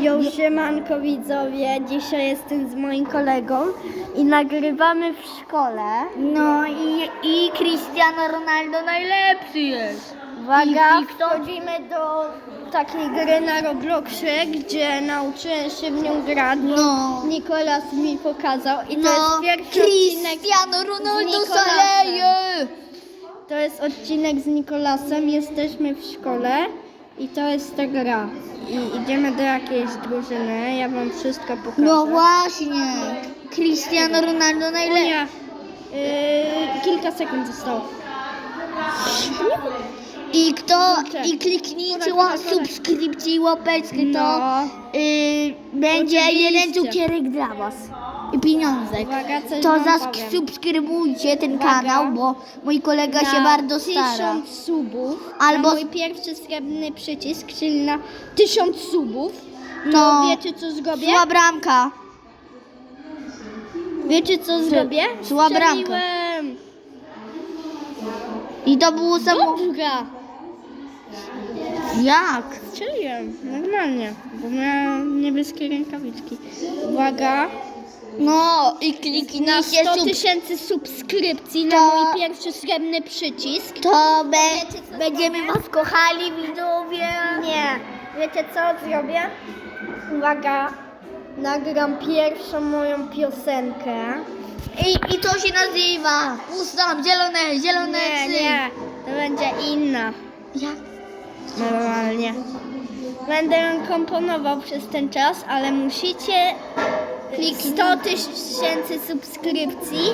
Jo, siemanko widzowie, dzisiaj jestem z moim kolegą i nagrywamy w szkole. No i, i Cristiano Ronaldo najlepszy jest. Uwaga, I- i wchodzimy do takiej gry na Robloxie, gdzie nauczyłem się w nią grać. No. Nikolas mi pokazał i to No, jest pierwszy odcinek. Cristiano Ronaldo szaleje. To jest odcinek z Nikolasem, jesteśmy w szkole i to jest ta gra. I idziemy do jakiejś drużyny, ja wam wszystko pokażę. No właśnie. Cristiano Ronaldo nie. Yy, kilka sekund zostało. I kto, i kliknijcie ła, subskrypcję i łapeczkę, to No. y, będzie Oczywiście. jeden cukierek dla was. Pieniążek. Uwaga, coś To wam powiem. zasubskrybujcie ten Uwaga. kanał, bo mój kolega się bardzo stara. tysiąc subów, Albo- na mój pierwszy srebrny przycisk, czyli na tysiąc subów, to No. wiecie co zrobię? Zła bramka. Wiecie co zrobię? zła bramka. Strzeliłem. I to było samo... Dobra. Jak? Strzeliłem, normalnie, bo miałem niebieskie rękawiczki. Uwaga, No i na kliknijcie 100 sub... tysięcy subskrypcji na To- mój pierwszy srebrny przycisk. To be... będziemy was kochali, widzowie. Nie. Wiecie co zrobię? Uwaga, nagram pierwszą moją piosenkę. I, I to się nazywa... Ustam, zielone, zielone Nie, psy. nie, to będzie inna. Jak? Normalnie. Będę ją komponował przez ten czas, ale musicie kliknąć 100 tysięcy subskrypcji,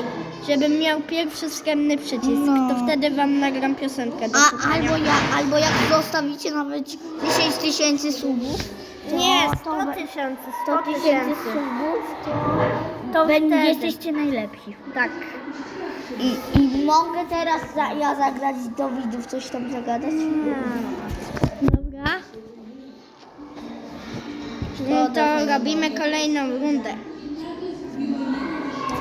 żebym miał pierwszy skromny przycisk. No. To wtedy wam nagram piosenkę do A, słuchania. albo, ja, albo jak zostawicie nawet 10 tysięcy subów, to, Nie, to 100 be- tysięcy, 100 100 tysięcy subów, to, To wtedy. jesteście najlepsi. Tak. I, I mogę teraz za, ja zagrać do widzów, coś tam zagadać? Dobra. No to robimy kolejną rundę.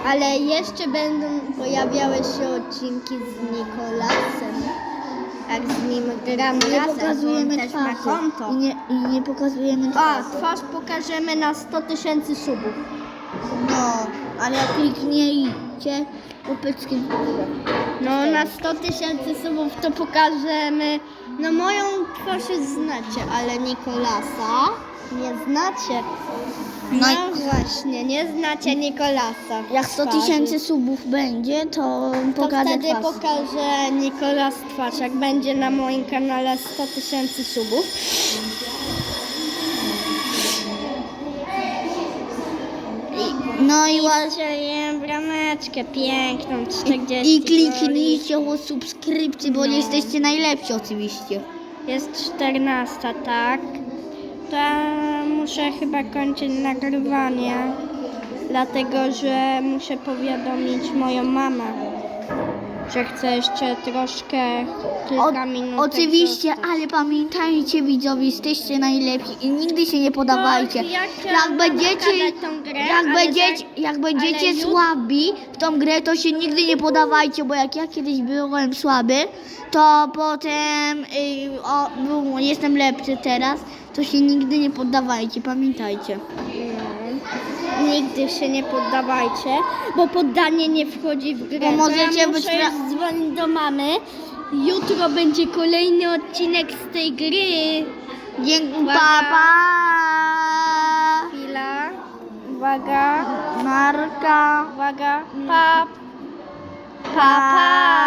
Ale jeszcze będą pojawiały się odcinki z Nikolasem. Jak z nim gramy Nie razem, pokazujemy też ma twarzy. konto. I nie, I nie pokazujemy A, twarzy. twarz pokażemy na 100 tysięcy subów. No, ale jak klikniecie łapeczki w górę. No na 100 tysięcy subów to pokażemy. No moją twarz już znacie, ale Nikolasa nie znacie. No No i- właśnie, nie znacie Nikolasa. Jak 100 twarzy. tysięcy subów będzie, to To pokażę wtedy twarz. pokażę Nikolas twarz, jak będzie na moim kanale 100 tysięcy subów. No i, ła- Strzeliłem brameczkę piękną, 40 i kliknijcie o subskrypcję, bo No. nie jesteście najlepsi oczywiście. Jest 14, tak? To muszę chyba kończyć nagrywanie, dlatego że muszę powiadomić moją mamę, że chcę jeszcze troszkę, kilka O, minut. oczywiście, ale pamiętajcie widzowie, jesteście najlepsi i nigdy się nie podawajcie. Tak, ja chciałam Jak będziecie, grę, jak będziecie, za- jak będziecie słabi w tą grę, to się nigdy nie podawajcie, bo jak ja kiedyś byłem słaby, to potem y, o, jestem lepszy teraz, to się nigdy nie poddawajcie, pamiętajcie. No. Nigdy się nie poddawajcie, bo poddanie nie wchodzi w grę. Bo możecie ja być dzwonić do mamy. Jutro będzie kolejny odcinek z tej gry. Uwaga. papa! Chwila. Uwaga. Marka! Uwaga. Pa. Pa, pa.